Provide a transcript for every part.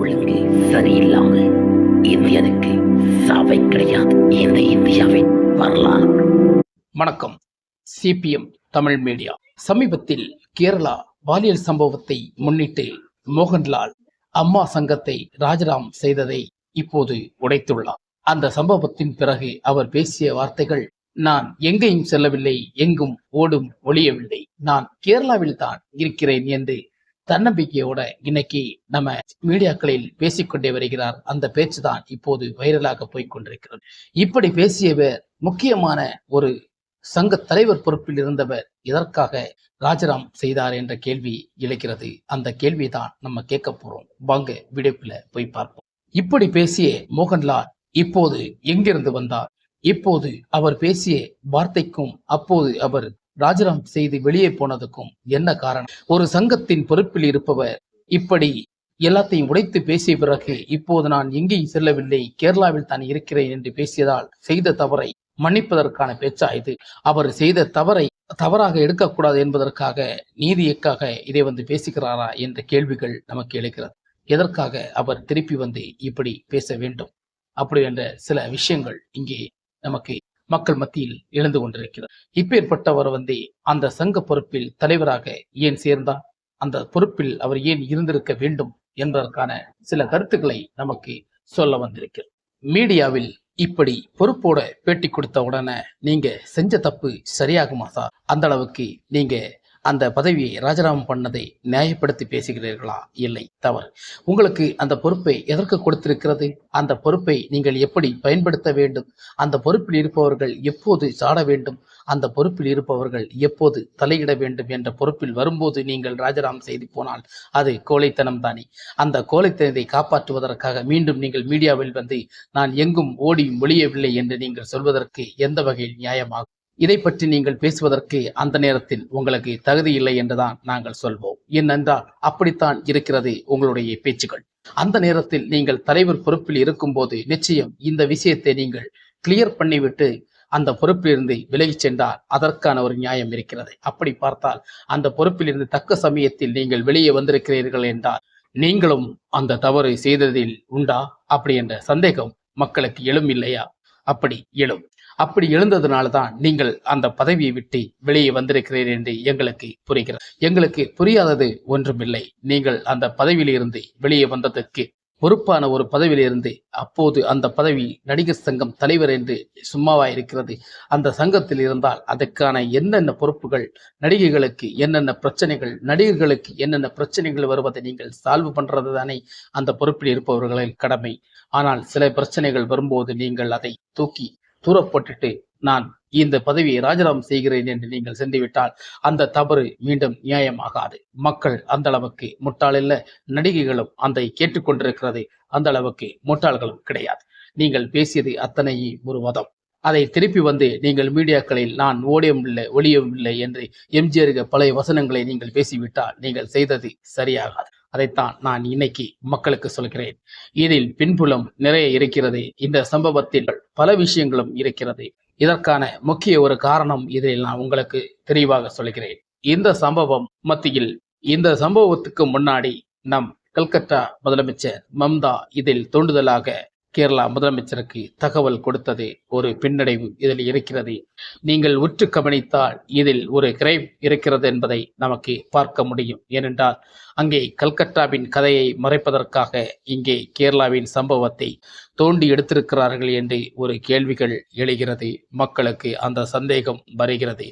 ஒழுங்கு சரியில்லாமல் இந்தியனுக்கு சாவை கிடையாது. இந்த இந்தியாவின் வரலாறு. வணக்கம். CPM Tamil media. சமீபத்தில் கேரளா பாலியல் சம்பவத்தை முன்னிட்டு மோகன்லால் அம்மா சங்கத்தை ராஜராம் செய்ததை இப்போது உடைத்துள்ளார். அந்த சம்பவத்தின் பிறகு அவர் பேசிய வார்த்தைகள் நான் எங்கேயும் செல்லவில்லை எங்கும் ஓடும் ஒளியவில்லை நான் கேரளாவில் தான் இருக்கிறேன் என்று தன்னம்பிக்கையோட இன்னைக்கு நம்ம மீடியாக்களில் பேசிக்கொண்டே வருகிறார். அந்த பேச்சுதான் இப்போது வைரலாக போய்க் கொண்டிருக்கிறது இப்படி பேசியவர் முக்கியமான ஒரு சங்க தலைவர் பொறுப்பில் இருந்தவர் இதற்காக ராஜராம் செய்தார் என்ற கேள்வி இழைக்கிறது அந்த கேள்விதான் நம்ம கேட்க போறோம். வாங்க விடுப்புல போய் பார்ப்போம். இப்படி பேசிய மோகன்லால் இப்போது எங்கிருந்து வந்தார்? இப்போது அவர் பேசிய வார்த்தைக்கும் அப்போது அவர் ராஜினாம் செய்து வெளியே போனதுக்கும் என்ன காரணம்? ஒரு சங்கத்தின் பொறுப்பில் இருப்பவர் இப்படி எல்லாத்தையும் உடைத்து பேசிய பிறகு இப்போது நான் எங்கேயும் செல்லவில்லை கேரளாவில் தான் இருக்கிறேன் என்று பேசியதால் செய்த தவறை மன்னிப்பதற்கான பேச்சா இது? அவர் செய்த தவறை தவறாக எடுக்கக்கூடாது என்பதற்காக நீதியக்காக இதை வந்து பேசுகிறாரா என்ற கேள்விகள் நமக்கு எழுகிறது. எதற்காக அவர் திருப்பி வந்து இப்படி பேச வேண்டும்? அப்படி என்ற சில விஷயங்கள் இங்கே நமக்கு மக்கள் மத்தியில் எழுந்து கொண்டிருக்கிறது இப்பேற்பட்டவர் வந்து அந்த சங்க பொறுப்பில் தலைவராக ஏன் சேர்ந்தார்? அந்த பொறுப்பில் அவர் ஏன் இருந்திருக்க வேண்டும் என்பதற்கான சில கருத்துக்களை நமக்கு சொல்ல வந்திருக்கிறது மீடியாவில் இப்படி பொறுப்போட பேட்டி கொடுத்த உடனே நீங்க செஞ்ச தப்பு சரியாகுமா சார்? அந்த அளவுக்கு நீங்க அந்த பதவியை ராஜினாமா பண்ணதை நியாயப்படுத்தி பேசுகிறீர்களா? இல்லை. தவறு. உங்களுக்கு அந்த பொறுப்பை எதற்கு கொடுத்திருக்கிறது? அந்த பொறுப்பை நீங்கள் எப்படி பயன்படுத்த வேண்டும்? அந்த பொறுப்பில் இருப்பவர்கள் எப்போது சாட வேண்டும்? அந்த பொறுப்பில் இருப்பவர்கள் எப்போது தலையிட வேண்டும் என்ற பொறுப்பில் வரும்போது நீங்கள் ராஜினாமா செய்து போனால் அது கோழைத்தனம் தானே. அந்த கோழைத்தனத்தை காப்பாற்றுவதற்காக மீண்டும் நீங்கள் மீடியாவில் வந்து நான் எங்கும் ஓடியும் ஒழியவில்லை என்று நீங்கள் சொல்வதற்கு எந்த வகையில் நியாயமாகும்? இதை பற்றி நீங்கள் பேசுவதற்கு அந்த நேரத்தில் உங்களுக்கு தகுதி இல்லை என்றுதான் நாங்கள் சொல்வோம். ஏனென்றால் அப்படித்தான் இருக்கிறது உங்களுடைய பேச்சுகள் அந்த நேரத்தில் நீங்கள் தலைவர் பொறுப்பில் இருக்கும்போது நிச்சயம் இந்த விஷயத்தை நீங்கள் கிளியர் பண்ணிவிட்டு அந்த பொறுப்பிலிருந்து விலகி சென்றால் அதற்கான ஒரு நியாயம் இருக்கிறது. அப்படி பார்த்தால் அந்த பொறுப்பிலிருந்து தக்க சமயத்தில் நீங்கள் வெளியே வந்திருக்கிறீர்கள் என்றால் நீங்களும் அந்த தவறு செய்ததில் உண்டா? அப்படி என்ற சந்தேகம் மக்களுக்கு எழும் இல்லையா? அப்படி எழும். அப்படி எழுந்ததுனால தான் நீங்கள் அந்த பதவியை விட்டு வெளியே வந்திருக்கிறீர்கள் என்று எங்களுக்கு புரிகிறது. எங்களுக்கு புரியாதது ஒன்றுமில்லை. நீங்கள் அந்த பதவியிலிருந்து வெளியே வந்ததற்கு பொறுப்பான ஒரு பதவியில் இருந்து அப்போது அந்த பதவி நடிகர் சங்கம் தலைவர் என்று சும்மாவா இருக்கிறது அந்த சங்கத்தில் இருந்தால் அதற்கான என்னென்ன பொறுப்புகள் நடிகைகளுக்கு என்னென்ன பிரச்சனைகள் நடிகர்களுக்கு என்னென்ன பிரச்சனைகள் வருவதை நீங்கள் சால்வ் பண்றது தானே அந்த பொறுப்பில் இருப்பவர்களின் கடமை. ஆனால் சில பிரச்சனைகள் வரும்போது நீங்கள் அதை தூக்கி தூரப்பட்டுட்டு நான் இந்த பதவியை ராஜினாமா செய்கிறேன் என்று நீங்கள் சென்றுவிட்டால் அந்த தவறு மீண்டும் நியாயமாகாது. மக்கள் அந்த அளவுக்கு முட்டாள் இல்ல நடிகைகளும் அந்த கேட்டுக்கொண்டிருக்கிறது அந்த அளவுக்கு முட்டாள்களும் கிடையாது. நீங்கள் பேசியது அத்தனை ஒரு வதம் அதை திருப்பி வந்து நீங்கள் மீடியாக்களில் நான் ஓடியும் இல்லை ஒளியும் இல்லை என்று எம்ஜிஆருக்கு பழைய வசனங்களை நீங்கள் பேசிவிட்டால் நீங்கள் செய்தது சரியாகாது. அதைத்தான் நான் இன்னைக்கு மக்களுக்கு சொல்கிறேன். இதில் பின்புலம் நிறைய இருக்கிறது. இந்த சம்பவத்தில் பல விஷயங்களும் இருக்கிறது. இதற்கான முக்கிய ஒரு காரணம் இதில் நான் உங்களுக்கு தெளிவாக சொல்கிறேன். இந்த சம்பவம் மத்தியில் இந்த சம்பவத்துக்கு முன்னாடி நம் கல்கத்தா முதலமைச்சர் மம்தா இதில் தூண்டுதலாக கேரளா முதலமைச்சருக்கு தகவல் கொடுத்தது ஒரு பின்னடைவு இதில் இருக்கிறது. நீங்கள் உற்று கவனித்தால் இதில் ஒரு கிரைம் இருக்கிறது என்பதை நமக்கு பார்க்க முடியும். ஏனென்றால் அங்கே கல்கட்டாவின் கதையை மறைப்பதற்காக இங்கே கேரளாவின் சம்பவத்தை தோண்டி எடுத்திருக்கிறார்கள் என்று ஒரு கேள்விகள் எழுகிறது. மக்களுக்கு அந்த சந்தேகம் வருகிறது.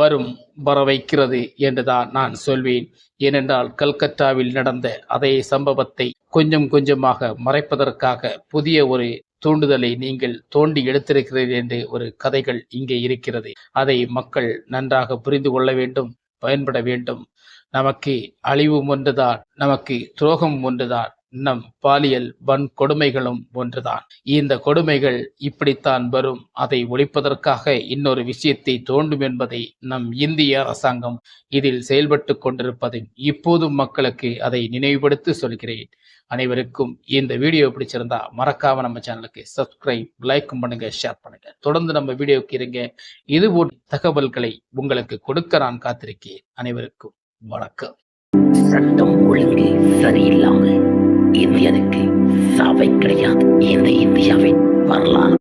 வரும் வர வைக்கிறது என்றுதான் நான் சொல்வேன். ஏனென்றால் கல்கட்டாவில் நடந்த அதே சம்பவத்தை கொஞ்சம் கொஞ்சமாக மறைப்பதற்காக புதிய ஒரு தூண்டுதலை நீங்கள் தோண்டி எடுத்திருக்கிறீர்கள் என்று ஒரு கதைகள் இங்கே இருக்கிறது. அதை மக்கள் நன்றாக புரிந்து கொள்ள வேண்டும் பயன்பட வேண்டும். நமக்கு அழிவும் ஒன்றுதான் நமக்கு துரோகம் ஒன்றுதான். நம் பாலியல் வன்கொடுமைகளும் ஒன்றுதான். இந்த கொடுமைகள் இப்படித்தான் வரும். அதை ஒழிப்பதற்காக இன்னொரு விஷயத்தை தோண்டும் என்பதை நம் இந்திய அரசாங்கம் இதில் செயல்பட்டு கொண்டிருப்பது இப்போதும் மக்களுக்கு அதை நினைவுபடுத்தி சொல்கிறேன். அனைவருக்கும் இந்த வீடியோ பிடிச்சிருந்தா மறக்காம நம்ம சேனலுக்கு சப்ஸ்கிரைப் லைக்கும் பண்ணுங்க ஷேர் பண்ணுங்க. தொடர்ந்து நம்ம வீடியோக்கு இருங்க. இது போன்ற தகவல்களை உங்களுக்கு கொடுக்க நான் காத்திருக்கேன் அனைவருக்கும் வணக்கம். சட்டம் ஒழுங்கு சரியில்லாமல் இந்தியனுக்கு சபை கிடையாது. இந்த இந்தியாவின் வரலாறு.